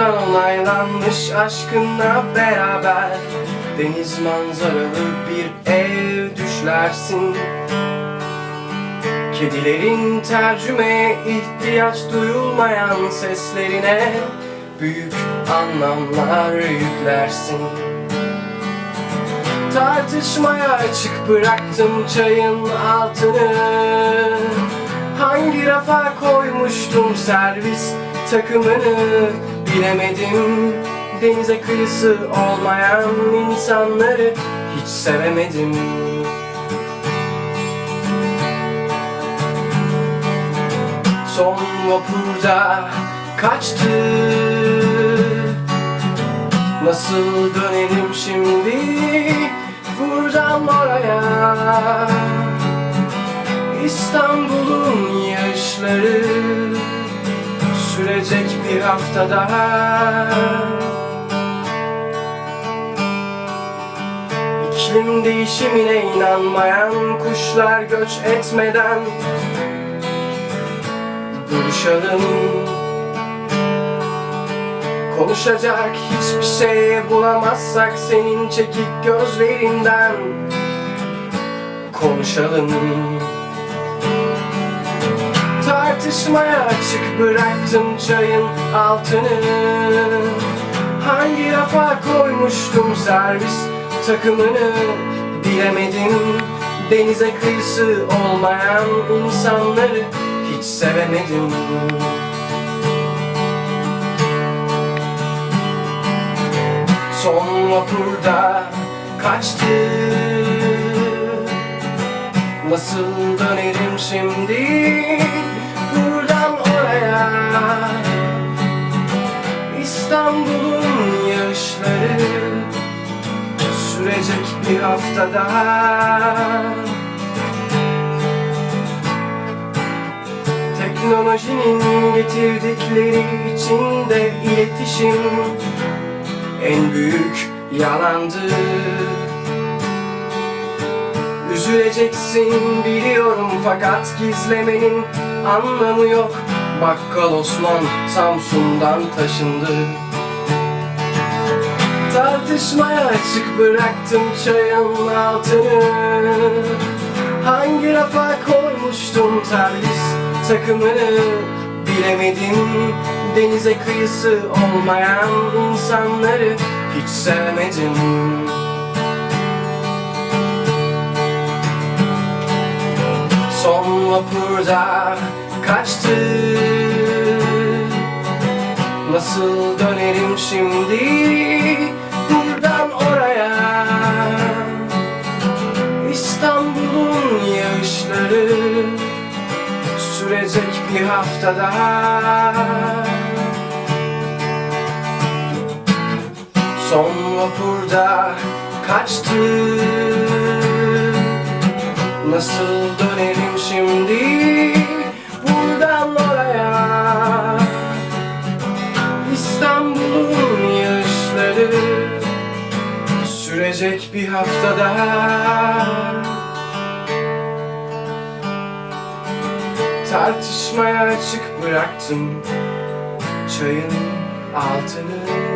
tarafından onaylanmış aşkınla beraber Deniz manzaralı bir ev düşlersin. Kedilerin tercümeye ihtiyaç duyulmayan seslerine Büyük anlamlar yüklersin. Tartışmaya açık bıraktım çayın altını. Hangi rafa koymuştum servis takımını Bilemedim denize kıyısı olmayan insanları hiç sevemedim. Son vapurda kaçtı. Nasıl dönelim şimdi buradan oraya? İstanbul'un yağışları sürecek bir hafta daha. İklim değişimine inanmayan kuşlar göç etmeden Buluşalım. Konuşacak hiçbir şey bulamazsak senin çekik gözlerinden Konuşalım Tartışmaya açık bıraktım çayın altını. Hangi rafa koymuştum servis takımını? Bilemedim. Denize kıyısı olmayan insanları hiç sevemedim. Son vapurda kaçtı. Nasıl dönerim şimdi bir hafta Teknolojinin getirdikleri içinde iletişim en büyük yalandı. Üzüleceksin biliyorum fakat gizlemenin anlamı yok. Bakkal Osman Samsun'dan taşındı Tartışmaya açık bıraktım çayın altını. Hangi rafa koymuştum terlis takımını? Bilemedim denize kıyısı olmayan insanları hiç sevmedim. Son vapurda kaçtı Nasıl dönerim şimdi buradan oraya? İstanbul'un yağışları sürecek bir hafta daha. Son vapurda kaçtı. Nasıl dönerim şimdi sürecek bir hafta daha. Tartışmaya açık bıraktım çayın altını